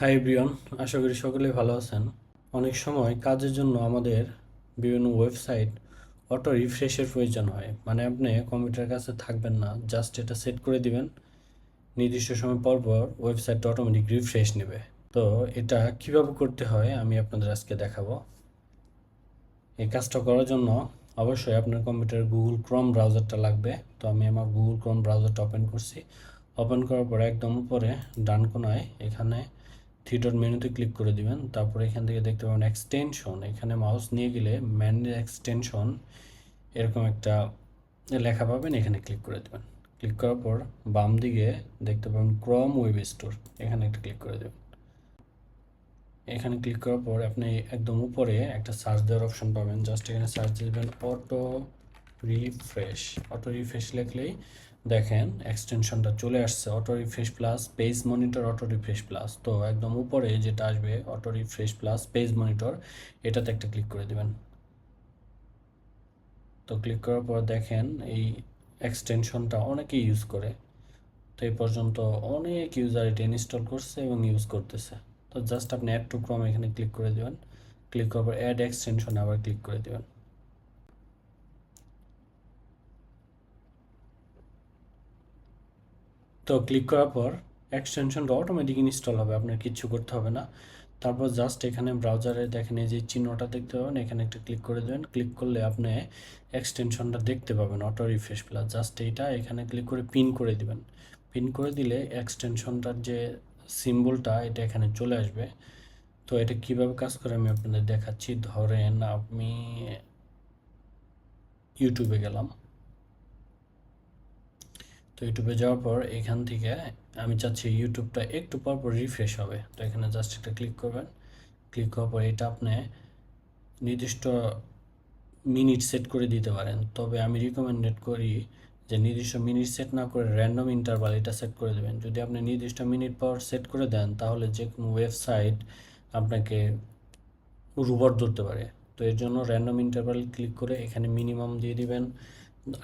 High Brian আশা করি সকলেই ভালো আছেন। অনেক সময় কাজের জন্য আমাদের বিভিন্ন ওয়েবসাইট অটো রিফ্রেশের প্রয়োজন হয়। মানে আপনি কম্পিউটার কাছে থাকবেন না জাস্ট এটা সেট করে দিবেন। নির্দিষ্ট সময় পর পর ওয়েবসাইটটা অটোমেটিক রিফ্রেশ নেবে। তো এটা কীভাবে করতে হয় আমি আপনাদের আজকে দেখাবো। এই কাজটা করার জন্য অবশ্যই আপনার কম্পিউটার গুগল ক্রোম ব্রাউজারটা লাগবে। তো আমি আমার গুগল ক্রোম ব্রাউজারটা ওপেন করছি। ওপেন করার পরে একদম উপরে ডান কোনায় এখানে থ্রি মেনুতে ক্লিক করে দিবেন। তারপরে এখান থেকে দেখতে পাবেন এক্সটেনশন এখানে মাউস নিয়ে গেলে ম্যান এক্সটেনশন এরকম একটা লেখা পাবেন, এখানে ক্লিক করে দেবেন। ক্লিক করার পর বাম দিকে দেখতে পাবেন ক্রম ওয়েব স্টোর এখানে একটা ক্লিক করে দেবেন। এখানে ক্লিক করার পর আপনি একদম উপরে একটা সার্চ দেওয়ার অপশন পাবেন। জাস্ট এখানে সার্চ দিবেন অটো রিফ্রেশ অটো রিফ্রেশ লিখলেই দেখেন এক্সটেনশনটা চলে আসছে auto refresh plus page monitor auto refresh plus তো একদম উপরে যেটা আসবে auto refresh plus page monitor এটাতে একটা ক্লিক করে দেবেন। তো ক্লিক করার পর দেখেন, এই এক্সটেনশনটা অনেকেই ইউজ করে। তো এই পর্যন্ত অনেক ইউজার এটা ইনস্টল করছে এবং ইউজ করতেছে। তো জাস্ট আপনি অ্যাড টু ক্রম এখানে ক্লিক করে দেবেন। ক্লিক করার পর অ্যাড এক্সটেনশন আবার ক্লিক করে দেবেন। তো ক্লিক করার পর এক্সটেনশনটা অটোমেটিক ইনস্টল হবে, আপনার কিচ্ছু করতে হবে না। তারপর জাস্ট এখানে ব্রাউজারে দেখেন এই যে চিহ্নটা দেখতে পাবেন, এখানে একটা ক্লিক করে দেবেন। ক্লিক করলে আপনি এক্সটেনশনটা দেখতে পাবেন অটো রিফ্রেশ প্লাস জাস্ট এইটা এখানে ক্লিক করে পিন করে দিবেন। পিন করে দিলে এক্সটেনশনটার যে সিম্বলটা এটা এখানে চলে আসবে। তো এটা কীভাবে কাজ করে আমি আপনাদের দেখাচ্ছি। ধরেন আমি ইউটিউবে গেলাম। তো ইউটিউবে যাওয়ার পর এখান থেকে আমি চাচ্ছি ইউটিউবটা একটু পর পর রিফ্রেশ হবে। তো এখানে জাস্ট একটা ক্লিক করবেন। ক্লিক করার পর এটা আপনি নির্দিষ্ট মিনিট সেট করে দিতে পারেন। তবে আমি রিকমেন্ডেড করি যে নির্দিষ্ট মিনিট সেট না করে র্যান্ডম ইন্টারভাল এটা সেট করে দেবেন। যদি আপনি নির্দিষ্ট মিনিট পর সেট করে দেন, তাহলে যে কোনো ওয়েবসাইট আপনাকে রুবট ধরতে পারে। তো এর জন্য র্যান্ডম ইন্টারভাল ক্লিক করে এখানে মিনিমাম দিয়ে দিবেন।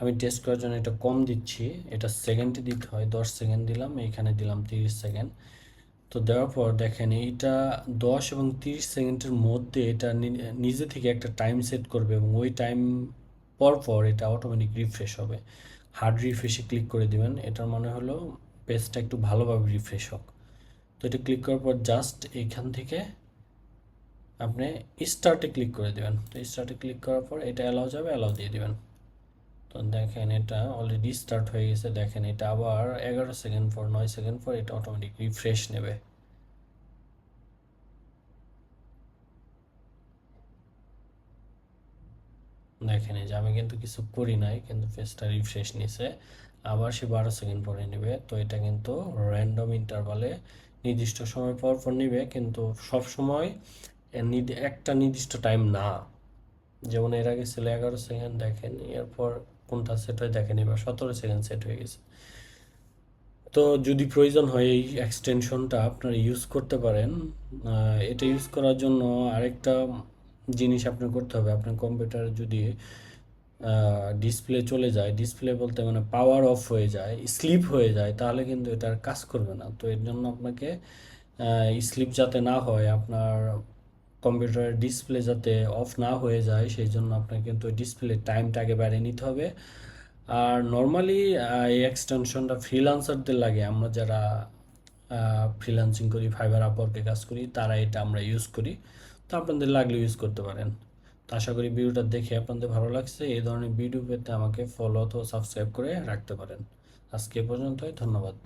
আমি টেস্ট করার জন্য এটা কম দিচ্ছি। এটা সেকেন্ডে দিতে হয়, দশ সেকেন্ড দিলাম, এইখানে দিলাম তিরিশ সেকেন্ড তো দেওয়ার পর দেখেন এইটা দশ এবং তিরিশ সেকেন্ডের মধ্যে এটা নিজে থেকে একটা টাইম সেট করবে এবং ওই টাইম পর পর এটা অটোমেটিক রিফ্রেশ হবে। হার্ড রিফ্রেশে ক্লিক করে দিবেন, এটার মানে হলো পেজটা একটু ভালোভাবে রিফ্রেশ হোক। তো এটা ক্লিক করার পর জাস্ট এইখান থেকে আপনি স্টার্টে ক্লিক করে দেবেন। তো স্টার্টে ক্লিক করার পর এটা অ্যালাউ যাবে অ্যালাউ দিয়ে দেবেন। তো দেখেন এটা অলরেডি স্টার্ট হয়ে গেছে। দেখেন এটা আবার এগারো সেকেন্ড পর, নয় সেকেন্ড পর এটা অটোমেটিক রিফ্রেশ নেবে। দেখেন যে আমি কিন্তু কিছু করি নাই, কিন্তু ফেসটা রিফ্রেশ নিছে। আবার সে বারো সেকেন্ড পরে নেবে। তো এটা কিন্তু র্যান্ডম ইন্টারভালে নির্দিষ্ট সময় পর পর নিবে, কিন্তু সব সময় একটা নির্দিষ্ট টাইম না। যেমন এর আগে ছিল এগারো সেকেন্ড দেখেন এরপর কোনটা সেট হয়ে দেখেন এবার সতেরো সেকেন্ড সেট হয়ে গেছে। তো যদি প্রয়োজন হয় এই এক্সটেনশনটা আপনারা ইউজ করতে পারেন। এটা ইউজ করার জন্য আরেকটা জিনিস আপনার করতে হবে। আপনার কম্পিউটার যদি ডিসপ্লে চলে যায় ডিসপ্লে বলতে মানে পাওয়ার অফ হয়ে যায় স্লিপ হয়ে যায়, তাহলে কিন্তু এটা আর কাজ করবে না। তো এর জন্য আপনাকে স্লিপ যাতে না হয়, আপনার কম্পিউটারের ডিসপ্লে যাতে অফ না হয়ে যায় সেই জন্য আপনাকে কিন্তু ডিসপ্লে টাইমটা আগে বাড়িয়ে নিতে হবে। আর নর্মালি এই এক্সটেনশনটা ফ্রিলান্সারদের লাগে। আমরা যারা ফ্রিলান্সিং করি ফাইবার আপওয়ার্কে কাজ করি, তারা এটা আমরা ইউজ করি। তো আপনাদের লাগলে ইউজ করতে পারেন। তো আশা করি ভিডিওটা দেখে আপনাদের ভালো লাগছে। এই ধরনের ভিডিও পেতে আমাকে ফলো অথবা সাবস্ক্রাইব করে রাখতে পারেন। আজকে পর্যন্তই, ধন্যবাদ।